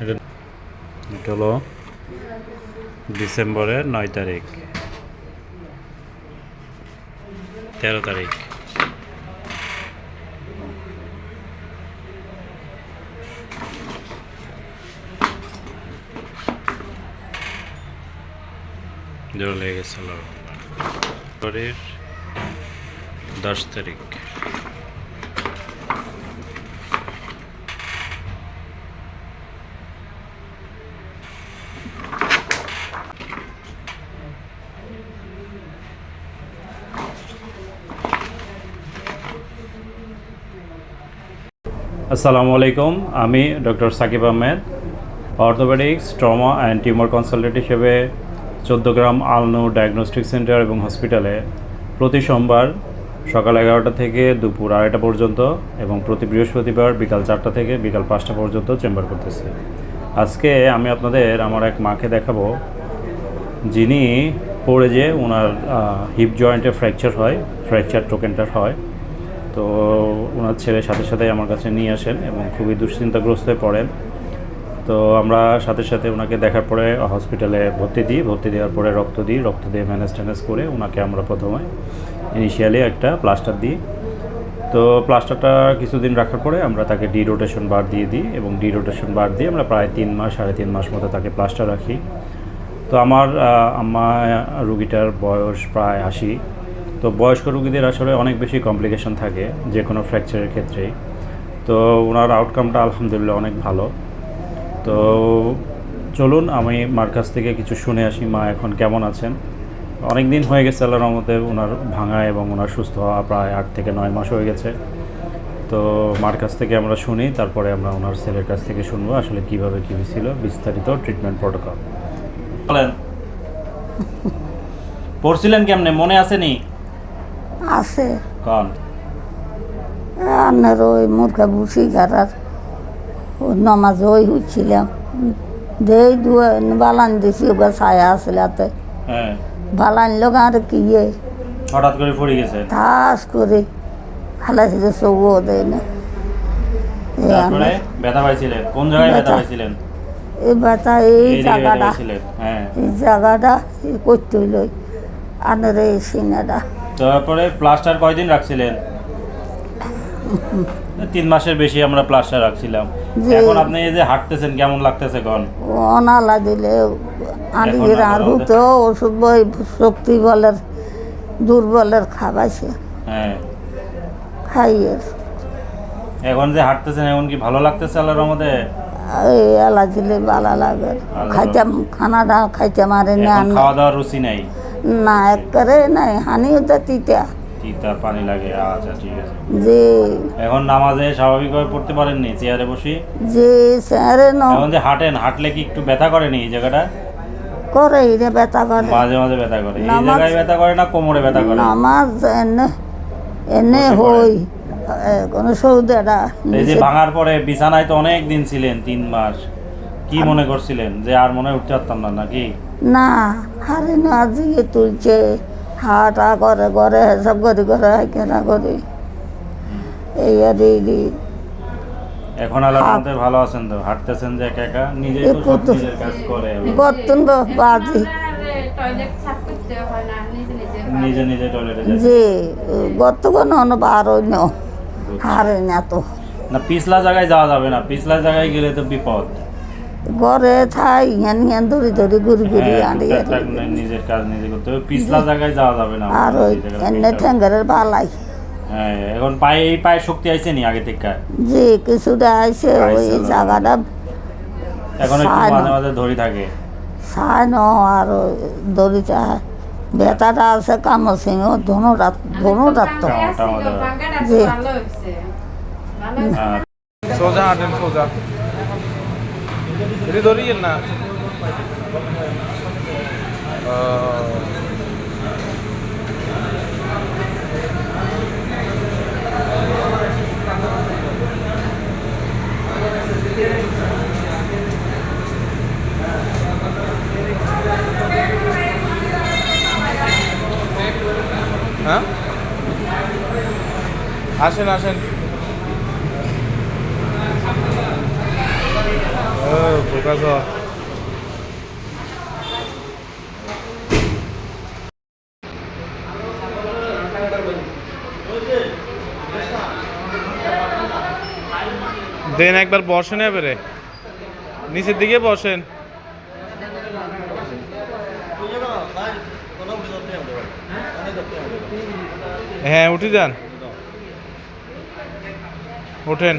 এটা হলো ডিসেম্বরের নয় তারিখ। তেরো তারিখ। জোর লেগে গেছে আল্লাহর রহমতে। পরের দশ তারিখ। আসসালামু আলাইকুম, আমি doctor Sakib Ahmed, orthopaedics, trauma and tumour consultant হিসেবে চোদ্দ গ্রাম আলনু ডায়াগনস্টিক সেন্টার এবং হসপিটালে প্রতি সোমবার সকাল এগারোটা থেকে দুপুর আড়াইটা পর্যন্ত এবং প্রতি বৃহস্পতিবার বিকাল চারটা থেকে বিকাল পাঁচটা পর্যন্ত চেম্বার করতেছি। আজকে আমি আপনাদের আমার এক মাকে দেখাবো, যিনি পড়ে যে ওনার হিপ জয়েন্টে ফ্র্যাকচার হয় ফ্র্যাকচার টোকেনটার হয়। তো ওনার ছেলে সাথে সাথে আমার কাছে নিয়ে আসেন এবং খুবই দুশ্চিন্তাগ্রস্ত হয়ে পড়েন। তো আমরা সাথে সাথে ওনাকে দেখার পরে হসপিটালে ভর্তি দিই। ভর্তি দেওয়ার পরে রক্ত দিই। রক্ত দিয়ে ম্যানেজ ট্যানেজ করে ওনাকে আমরা প্রথমে ইনিশিয়ালি একটা প্লাস্টার দিই। তো প্লাস্টারটা কিছুদিন রাখার পরে আমরা তাকে ডি রোটেশন বার দিয়ে দিই এবং ডি রোটেশন বার দিয়ে আমরা প্রায় তিন মাস, সাড়ে তিন মাস মতো তাকে প্লাস্টার রাখি। তো আমার আম্মা রুগীটার বয়স প্রায় আশি। তো বয়স্ক রুগীদের আসলে অনেক বেশি কমপ্লিকেশন থাকে যে কোনো ফ্র্যাকচারের ক্ষেত্রেই। তো ওনার আউটকামটা আলহামদুলিল্লাহ অনেক ভালো। তো চলুন আমি মার কাছ থেকে কিছু শুনে আসি, মা এখন কেমন আছেন? অনেক দিন হয়ে গেছে আল্লাহর রহমতে ওনার ভাঙা এবং ওনার সুস্থ হওয়া প্রায় আট থেকে নয় মাস হয়ে গেছে। তো মার কাছ থেকে আমরা শুনি, তারপরে আমরা ওনার ছেলের কাছ থেকে শুনব আসলে কীভাবে কী ছিল বিস্তারিত ট্রিটমেন্ট প্রোটোকল বলেন। পড়ছিলেন কেমনে? মনে আসেনি? আছে। কন? আপনার ওই মুরগা বুসি গাড়ার ওই নমাজ ওই হচ্ছিলাম। দেই দুয়ে বালান দিছি ওগা ছায়া আসলে হাতে হ্যাঁ। বালান লোক আর কি ইয়ে? হঠাৎ করে পড়ে গেছে? ঠাস করে যে চৌ দেয় না। এই তারপরে আমরা- ব্যথা পাইছিলেন? কোন জায়গায় ব্যথা ব্যথা। পাইছিলেন? এই ব্যথা এই এই দিকে ব্যথা জায়গাটা। হ্যাঁ। এই জায়গাটা করতে হইল। আনের এই সিনাটা। তারপরে প্লাস্টার কয়দিন রাখছিলেন? তিন মাসের বেশি আমরা প্লাস্টার রাখছিলাম। এখন আপনি এই যে হাঁটতেছেন কেমন লাগতেছে কোন অনালা দিলে এখন আর হতো ওষুধ বই শক্তি বলের দুর্বলের খাবাইছে হ্যাঁ। খাইয়ে। এখন যে হাঁটতেছেন এখন কি ভালো লাগতেছে আল্লাহর মধ্যে এই এলা দিলে ভালো লাগে। ভালো। খানা খানাটা খাইতে মারে না খাওয়া দাওয়ার রুচি নাই। না একবারে নাই হানিও তো তিতা। তিতা পানি লাগে আচ্ছা ঠিক আছে। যে এখন নামাজে স্বাভাবিকভাবে পড়তে পারেননি চেয়ারে বসি? যে স্যারে ন। এখন যে হাঁটেন হাঁটলে কি একটু ব্যথা করেনি এই জায়গাটা? করে রে ব্যথা করে। মাঝে মাঝে ব্যথা করে। এই জায়গায় ব্যথা করে না কোমরে ব্যথা করে? নামাজ এনে এনে হই। কোনো সৌদাটা এই যে ভাঙার পরে বিছানায় তো অনেক দিন ছিলেন তিন মাস। কি মনে করছিলেন? যে আর মনে হয় উঠতে পারতাম না নাকি? না হারে না দিয়ে তুলছে। হাটা করে করে সব করে করে কেনা করে। এই আর এই এখন মধ্যে ভালো আছেন তো? হাঁটতেছেন যে একা একা? নিজে তো কাজ করে গতন বাজি। নিজে নিজে টয়লেটে যায় যে গত কোনো হারে না তো। না পিছলা জায়গায় যাওয়া যাবে না। পিছলা জায়গায় গেলে তো বিপদ। ঘরে থাই ইয়ান ইয়ান ধরি ধরি ঘুরি ঘুরি হ্যাঁ, আনি নিজের কাজ নিজে করতে হবে। পিছলা জায়গায় যাওয়া যাবে না আর ওই এনে পিছলা। ঠ্যাঙ্গারের বালাই। হ্যাঁ এখন পায়ে এই পায়ে শক্তি আইছে নি আগে থেকে? যে কিছুটা আইসে ওই। জায়গাটা এখন একটু মাঝে মাঝে ধরি থাকে। সাই ন আর দড়িটা বেতাটা আছে কামো সিংহ ধনুটা ধনুটা তো। টাকা আমাদের। জি। হ্যাঁ। সোজা হাঁটেন সোজা। এটা ধরিয়েন না হ্যাঁ আসেন আসেন Professor. দেন একবার বসেন এবারে। নিচের দিকে বসেন। হ্যাঁ উঠে যান। ওঠেন।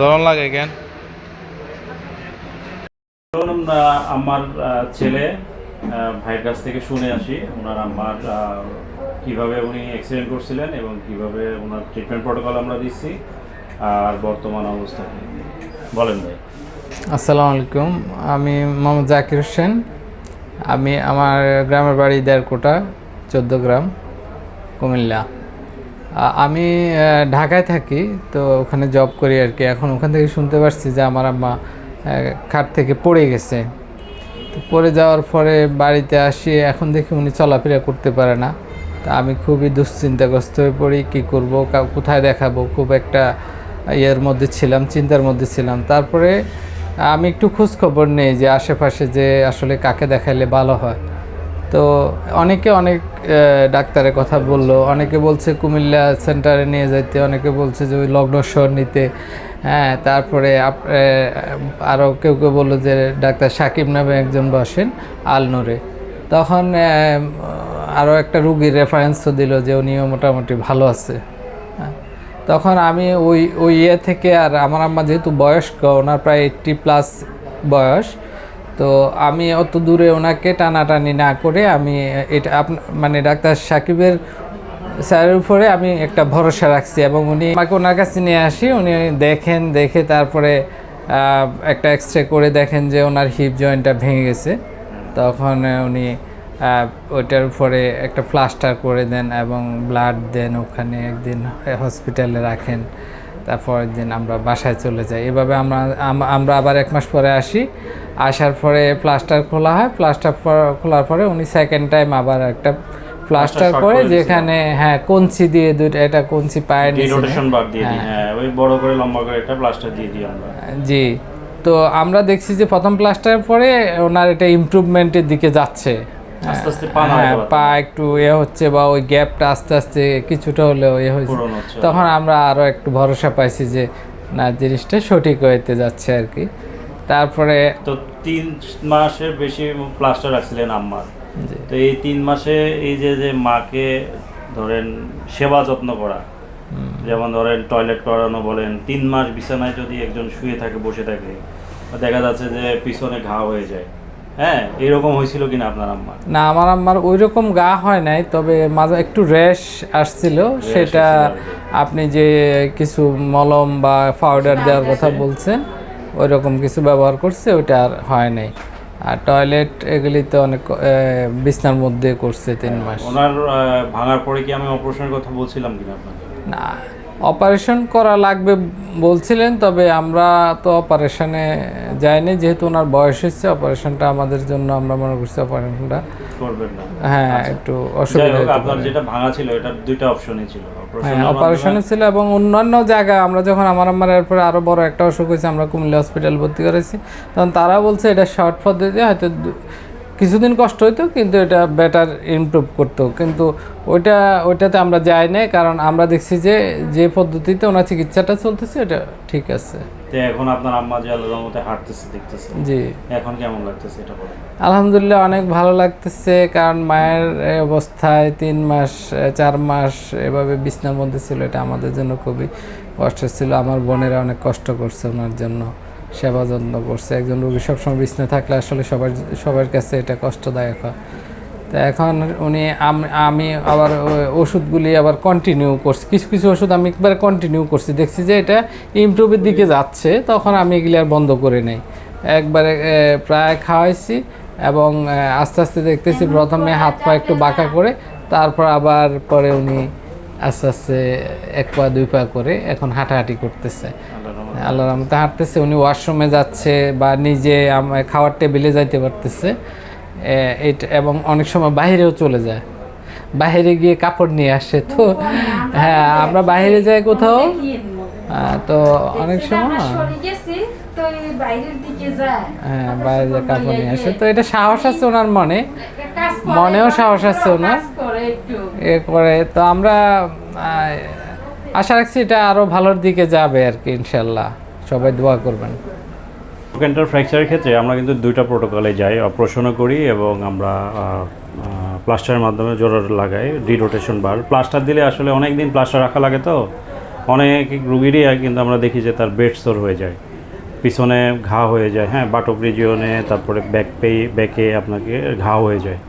দরম লাগে কেন? ধরুন আমার ছেলে ভাইয়ের কাছ থেকে শুনে আসি ওনার আমার কীভাবে উনি অ্যাক্সিডেন্ট করছিলেন এবং কীভাবে ওনার ট্রিটমেন্ট প্রোটোকল আমরা দিচ্ছি আর বর্তমান অবস্থা বলেন ভাই। আসসালামু আলাইকুম আমি মোহাম্মদ জাকির হোসেন। আমি আমার গ্রামের বাড়ি দেড়কোটা চোদ্দ গ্রাম কুমিল্লা। আমি ঢাকায় থাকি, তো ওখানে জব করি আর কি। এখন ওখান থেকে শুনতে পারছি যে আমার আম্মা খাট থেকে পড়ে গেছে। তো পড়ে যাওয়ার পরে বাড়িতে আসি, এখন দেখি উনি চলাফেরা করতে পারে না। তা আমি খুবই দুশ্চিন্তাগ্রস্ত হয়ে পড়ি, কী করব কোথায় দেখাবো? খুব একটা ইয়ের মধ্যে ছিলাম, চিন্তার মধ্যে ছিলাম। তারপরে আমি একটু খোঁজ খবর নেই যে আশেপাশে যে আসলে কাকে দেখাইলে ভালো হয়। তো অনেকে অনেক ডাক্তারের কথা বলল, অনেকে বলছে কুমিল্লা সেন্টারে নিয়ে যাইতে, অনেকে বলছে যে ওই লগ্নস্বর নিতে। হ্যাঁ তারপরে আরও কেউ কেউ বলল যে ডাক্তার সাকিব নামে একজন বসেন, আলনুরে। তখন আরও একটা রুগীর রেফারেন্সও দিল যে উনিও মোটামুটি ভালো আছে। হ্যাঁ তখন আমি ওই ওই ইয়ে থেকে আর আমার আম্মা যেহেতু বয়স্ক, ওনার প্রায় এইট্টি প্লাস বয়স তো আমি অত দূরে ওনাকে টানাটানি না করে আমি এটা মানে ডাক্তার সাকিবের স্যারের উপরে আমি একটা ভরসা রাখছি এবং উনি আমাকে ওনার কাছে নিয়ে আসি, উনি দেখেন, দেখে তারপরে একটা এক্স করে দেখেন যে ওনার হিপ জয়েন্টটা ভেঙে গেছে। তখন উনি ওইটার উপরে একটা প্লাস্টার করে দেন এবং ব্লাড দেন ওখানে একদিন হসপিটালে রাখেন। তারপর দিন আমরা বাসায় চলে যাই। এভাবে আমরা আমরা আবার এক মাস পরে আসি। আসার পরে প্লাস্টার খোলা হয়। প্লাস্টার খোলার পরে উনি সেকেন্ড টাইম আবার একটা প্লাস্টার করে যেখানে হ্যাঁ কঞ্চি দিয়ে দুইটা এটা কঞ্চি পায়ের নিচে রোটেশন বার দিয়ে দিই হ্যাঁ। হ্যাঁ ওই বড় করে লম্বা করে একটা প্লাস্টার দিয়ে দিই আমরা। জি। তো আমরা দেখছি যে প্রথম প্লাস্টারের পরে ওনার এটা ইমপ্রুভমেন্টের দিকে যাচ্ছে। আস্তে আস্তে পা হ্যাঁ পা একটু এ হচ্ছে বা ওই গ্যাপটা আস্তে আস্তে কিছুটা হলেও এ হয়েছে। তখন আমরা আরও একটু ভরসা পাইছি যে না জিনিসটা সঠিক হইতে যাচ্ছে আর কি। তারপরে তো তিন মাসের বেশি প্লাস্টার রাখছিলেন আম্মার। তো এই তিন মাসে এই যে যে মাকে ধরেন সেবা যত্ন করা যেমন ধরেন টয়লেট করানো বলেন তিন মাস বিছানায় যদি একজন শুয়ে থাকে বসে থাকে দেখা যাচ্ছে যে পিছনে ঘা হয়ে যায়। হ্যাঁ এরকম হয়েছিল কিনা আপনার আম্মা না আমার আমার ওই রকম গা হয় নাই তবে মাঝে একটু র্যাশ আসছিল সেটা আপনি যে কিছু মলম বা পাউডার দেওয়ার কথা বলছেন ওই রকম কিছু ব্যবহার করছে ওইটা আর হয় নাই। আর টয়লেট এগুলি তো অনেক বিছনার মধ্যে করছে তিন মাস। ওনার ভাঙার পরে কি আমি অপারেশনের কথা বলছিলাম কিনা আপনাকে? না অপারেশন করা লাগবে বলছিলেন তবে আমরা তো অপারেশনে যাইনি যেহেতু ওনার বয়স হচ্ছে অপারেশনটা আমাদের জন্য আমরা মনে করছি অপারেশনটা করবেন না। হ্যাঁ একটু যাই অসুবিধা আপনার যেটা ভাঙা ছিল এটা দুইটা অপশনই ছিল। হ্যাঁ অপারেশনে ছিল এবং অন্যান্য জায়গায় আমরা যখন আমার আমার এরপরে আরও বড় একটা অসুখ হয়েছে আমরা কুমিল্লা হসপিটাল ভর্তি করেছি। তখন তারা বলছে এটা শর্ট পদ্ধতি হয়তো কিছুদিন কষ্ট হইতো কিন্তু এটা বেটার ইমপ্রুভ করতো। কিন্তু ওইটা ওইটাতে আমরা যাই নাই কারণ আমরা দেখছি যে যে পদ্ধতিতে ওনার চিকিৎসাটা চলতেছে এটা ঠিক আছে। এখন আপনার আম্মা যে আল্লাহর রহমতে হাঁটতেছে দেখতেছে। জি। এখন কেমন লাগতেছে এটা বলেন? আলহামদুলিল্লাহ অনেক ভালো লাগতেছে কারণ মায়ের অবস্থায় তিন মাস চার মাস এভাবে বিছনার মধ্যে ছিল এটা আমাদের জন্য খুবই কষ্টের ছিল। আমার বোনেরা অনেক কষ্ট করছে ওনার জন্য। সেবা যত্ন করছে। একজন রোগী সবসময় বিছনা থাকলে আসলে সবার সবার কাছে এটা কষ্টদায়ক হয়। তো এখন উনি আমি আবার ওষুধগুলি আবার কন্টিনিউ করছি। কিছু কিছু ওষুধ আমি একবার কন্টিনিউ করছি। দেখছি যে এটা ইমপ্রুভের দিকে যাচ্ছে তখন আমি এগুলি আর বন্ধ করে নেই। একবারে প্রায় খাওয়াইছি এবং আস্তে আস্তে দেখতেছি প্রথমে হাত পা একটু বাঁকা করে তারপর আবার পরে উনি আস্তে আস্তে এক পা দুই পা করে এখন হাঁটাহাঁটি করতেছে। আল্লাহ রহমতে হাঁটতেছে উনি ওয়াশরুমে যাচ্ছে বা নিজে খাওয়ার টেবিলে যাইতে পারতেছে। এটা এবং অনেক সময় বাইরেও চলে যায়। বাইরে গিয়ে কাপড় নিয়ে আসে তো। হ্যাঁ আমরা বাইরে যাই কোথাও। তো অনেক সময়। হ্যাঁ বাইরে কাপড় নিয়ে আসে। তো এটা সাহস আছে ওনার মনে? মনেও সাহস আছে ওনার। কাজ করে একটু। এ করে তো আমরা আশা রাখছি এটা আরও ভালোর দিকে যাবে আর কি, ইনশাল্লাহ। সবাই দোয়া করবেন। ব্রোকেন্টার ফ্র্যাকচারের ক্ষেত্রে আমরা কিন্তু দুইটা প্রোটোকলে যাই অপারেশনও করি এবং আমরা প্লাস্টারের মাধ্যমে জোর লাগাই ডিরোটেশন বার প্লাস্টার দিলে আসলে অনেক দিন প্লাস্টার রাখা লাগে তো, অনেক রুগীরই কিন্তু আমরা দেখি যে তার বেড সোর হয়ে যায়। পিছনে ঘা হয়ে যায় হ্যাঁ বাটক রিজিয়নে তারপরে ব্যাক পে ব্যাকে আপনাকে ঘা হয়ে যায়।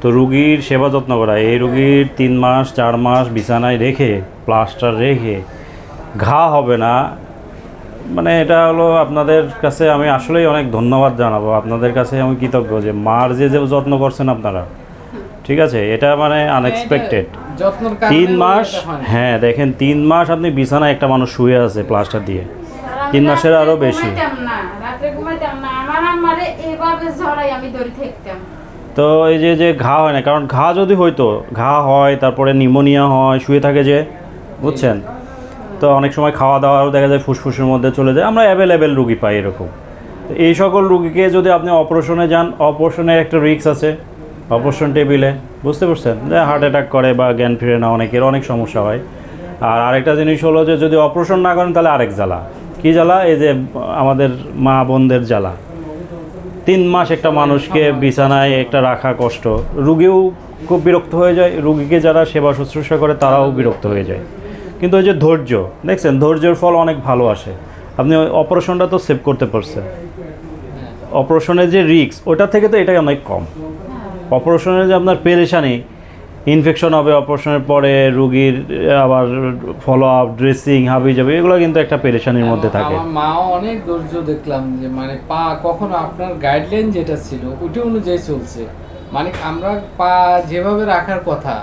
তো রুগীর সেবা যত্ন করা, এই রুগীর তিন মাস, চার মাস বিছানায় রেখে প্লাস্টার রেখে ঘা হবে না। মানে এটা হলো আপনাদের কাছে আমি আসলেই অনেক ধন্যবাদ জানাব। আপনাদের কাছে আমি কৃতজ্ঞ যে মার যে যে যত্ন করছেন আপনারা ঠিক আছে? এটা মানে আনএক্সপেক্টেড তিন মাস হ্যাঁ দেখেন তিন মাস আপনি বিছানায় একটা মানুষ শুয়ে আছে প্লাস্টার দিয়ে। তিন মাসের আরও বেশি। তো এই যে যে ঘা হয় না কারণ ঘা যদি হইতো ঘা হয় তারপরে নিউমোনিয়া হয় শুয়ে থাকে যে বুঝছেন? তো অনেক সময় খাওয়া দাওয়াও দেখা যায় ফুসফুসের মধ্যে চলে যায়। আমরা অ্যাভেলেবেল রুগী পাই এরকম। এই সকল রুগীকে যদি আপনি অপারেশনে যান অপারেশনের একটা রিস্ক আছে অপারেশন টেবিলে বুঝতে পারছেন? যে হার্ট অ্যাটাক করে বা জ্ঞান ফিরে না অনেকের, অনেক সমস্যা হয়। আর আরেকটা জিনিস হলো যে যদি অপারেশন না করেন, তাহলে আরেক জ্বালা। কী জ্বালা? এই যে আমাদের মা বোনদের জ্বালা। তিন মাস একটা মানুষকে বিছানায় একটা রাখা কষ্ট। রুগীও খুব বিরক্ত হয়ে যায়। রুগীকে যারা সেবা শুশ্রূষা করে, তারাও বিরক্ত হয়ে যায়। কিন্তু ওই যে ধৈর্য দেখছেন? ধৈর্যের ফল অনেক ভালো আসে। আপনি ওই অপারেশনটা তো সেভ করতে পারছেন। অপারেশনের যে রিস্ক ওটা থেকে তো এটাই অনেক কম। অপারেশনের যে আপনার পেরেশানি ইনফেকশন হবে অপারেশনের পরে রুগীর আবার ফলো আপ ড্রেসিং হাবি যাবে এগুলো কিন্তু একটা পেরেশানির মধ্যে থাকে। আমার মাও অনেক ধৈর্য দেখলাম যে মানে পা কখনো আপনার গাইডলাইন যেটা ছিল ওইটা অনুযায়ী চলছে। মানে আমরা পা যেভাবে রাখার কথা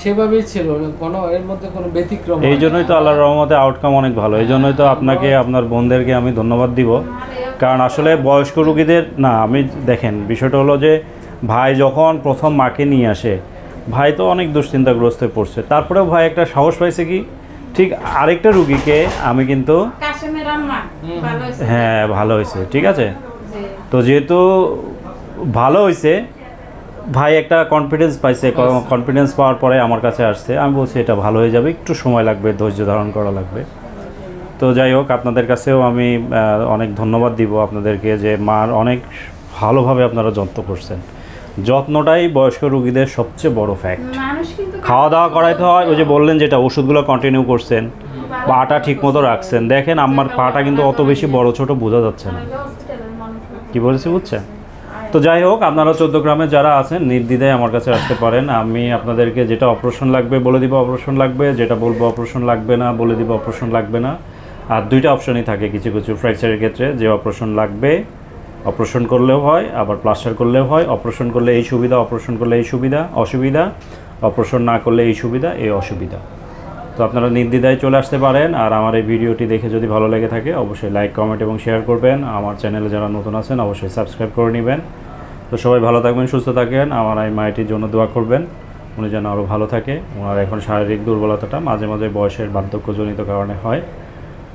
সেভাবেই ছিল কোনো এর মধ্যে কোনো ব্যতিক্রম এই জন্যই তো আল্লাহর রহমতে আউটকাম অনেক ভালো। এই জন্যই তো আপনাকে আপনার বোনদেরকে আমি ধন্যবাদ দিব। কারণ আসলে বয়স্ক রুগীদের না আমি দেখেন বিষয়টা হলো যে ভাই যখন প্রথম মাকে নিয়ে আসে ভাই তো অনেক দুশ্চিন্তাগ্রস্ত হয়ে পড়ছে। তারপরেও ভাই একটা সাহস পাইছে কি? ঠিক আরেকটা রুগীকে আমি কিন্তু কাশেমের আম্মা ভালো হয়েছে। হ্যাঁ ভালো হয়েছে ঠিক আছে? তো যেহেতু ভালো হয়েছে ভাই একটা কনফিডেন্স পাইছে কনফিডেন্স পাওয়ার পরে আমার কাছে আসছে। আমি বলছি এটা ভালো হয়ে যাবে একটু সময় লাগবে ধৈর্য ধারণ করা লাগবে। তো যাই হোক আপনাদের কাছেও আমি অনেক ধন্যবাদ দিব আপনাদেরকে যে মার অনেক ভালোভাবে আপনারা যত্ন করছেন। যত্নটাই বয়স্ক রুগীদের সবচেয়ে বড় ফ্যাক্ট খাওয়া দাওয়া করাইতে হয় ওই যে বললেন যেটা ওষুধগুলো কন্টিনিউ করছেন পাটা ঠিক মতো রাখছেন। দেখেন আমার পাটা কিন্তু অত বেশি বড় ছোট বোঝা যাচ্ছে না। হসপিটালের কি বলেছি বুঝছেন? তো যাই হোক, আপনারা চোদ্দ গ্রামে যারা আছেন, নির্দ্বিধায় আমার কাছে আসতে পারেন। আমি আপনাদেরকে যেটা অপারেশন লাগবে বলে দিব, অপারেশন লাগবে। যেটা বলব অপারেশন লাগবে না বলে দিব, অপারেশন লাগবে না। আর দুইটা অপশনই থাকে কিছু কিছু ফ্র্যাকচারের ক্ষেত্রে, যে অপারেশন লাগবে, অপারেশন করলেও হয়, আবার প্লাস্টার করলেও হয়। অপারেশন করলে এই সুবিধা, অপারেশন করলে এই সুবিধা, অসুবিধা। অপারেশন না করলে এই সুবিধা, এই অসুবিধা। তো আপনারা নির্দ্বিধায় চলে আসতে পারেন। আর আমার এই ভিডিওটি দেখে যদি ভালো লেগে থাকে, অবশ্যই লাইক, কমেন্ট এবং শেয়ার করবেন। আমার চ্যানেলে যারা নতুন আছেন, অবশ্যই সাবস্ক্রাইব করে নেবেন। তো সবাই ভালো থাকবেন, সুস্থ থাকেন। আমার এই মায়েটির জন্য দোয়া করবেন। উনি যেন আরও ভালো থাকে। ওনার এখন শারীরিক দুর্বলতাটা মাঝে মাঝে বয়সের বার্ধক্যজনিত কারণে হয়।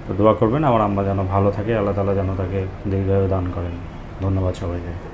তো দোয়া করবেন, আমার আম্মা যেন ভালো থাকে, আল্লাহ তালা যেন তাকে দীর্ঘায়ু দান করেন। ধন্যবাদ সবাইকে।